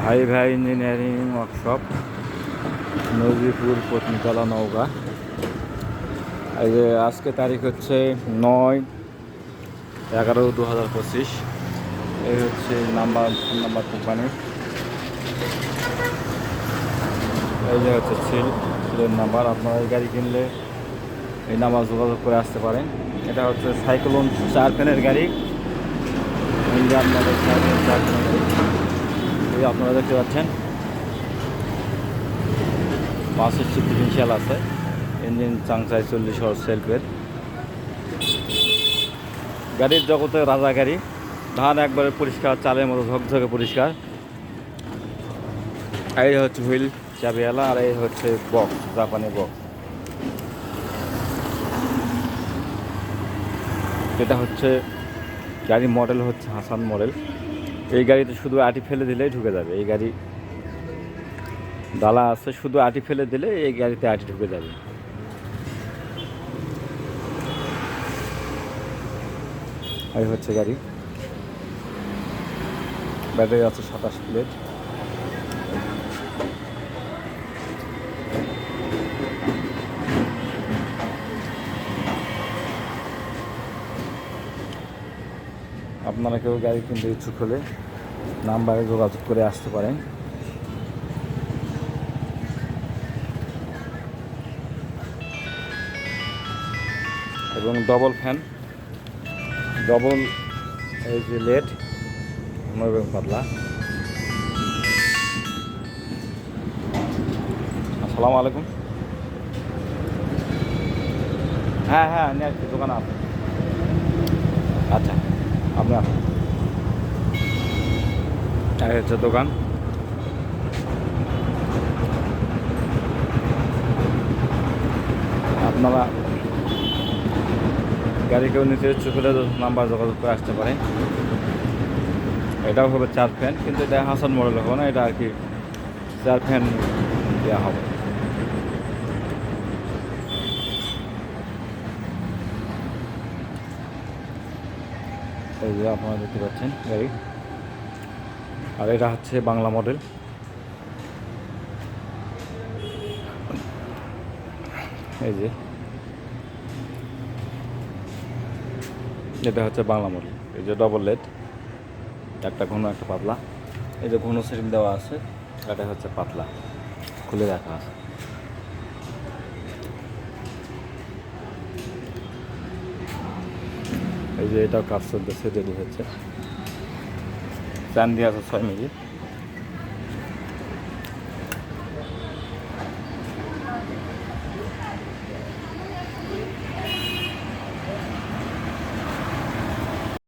ভাই ভাই engineering workshop Najipur Patnitala নৌকা এই যে আজকে তারিখ হচ্ছে নয় এগারো দু হাজার পঁচিশ। এই হচ্ছে নাম্বার নাম্বার কোম্পানির এই যে হচ্ছে সিল সিলের নাম্বার। আপনারা এই গাড়ি কিনলে এই নাম্বার যোগাযোগ করে আসতে পারেন। এটা হচ্ছে সাইক্লোন চার ফ্যানের গাড়ি। ইন্ডিয়ান মডেল চার ফ্যানের এই আপনারা দেখতে পাচ্ছেন পাঁচের ডিফারেন্সিয়াল আছে, ইঞ্জিন চাংচাই চল্লিশ হওয়ার সেলফের। গাড়ির জগতে রাজা গাড়ি ধান একবারে পরিষ্কার, চালের মতো ঝকঝকে পরিষ্কার। এই হচ্ছে হুইল চাবিওয়ালা, আর এই হচ্ছে বক্স, জাপানি বক্স। এটা হচ্ছে গাড়ির মডেল হচ্ছে হাসান মডেল। এই গাড়িতে শুধু আটি ফেলে দিলেই ঢুকে যাবে। এই গাড়ি ডালা আছে, শুধু আটি ফেলে দিলে এই গাড়িতে আটি ঢুকে যাবে। এই হচ্ছে গাড়ি। ব্যাটারি আছে সাতাশ প্লেট। আপনারা কেউ গাড়ি কিনতে ইচ্ছুক হলে নাম্বারে যোগাযোগ করে আসতে পারেন। এবং ডবল ফ্যান ডবল এই যে লেট পাতলা। আসসালামু আলাইকুম। হ্যাঁ হ্যাঁ দোকানে আসুন আচ্ছা। আসুন হচ্ছে দোকান। আপনারা গাড়ি কেউ নিতে ইচ্ছুক হলে নাম্বার যোগাযোগ করে আসতে পারে এটাও হবে চার ফ্যান, কিন্তু এটা হাসান মডেল হবে না, এটা আর কি চার ফ্যান দেওয়া হবে। এই যে আপনারা দেখতে পাচ্ছেন, গাড়ি। আর এটা হচ্ছে বাংলা মডেল এই যে। এটা হচ্ছে বাংলা মডেল এই যে ডবল লেট একটা ঘন, একটা পাতলা। এই যে ঘন সেটিং দেওয়া আছে এটা হচ্ছে পাতলা। খুলে রাখা আছে। এই যে এটাও কাজ চলতেছে রেডি হচ্ছে। চান দিয়ে আছে ছয় মিনিট।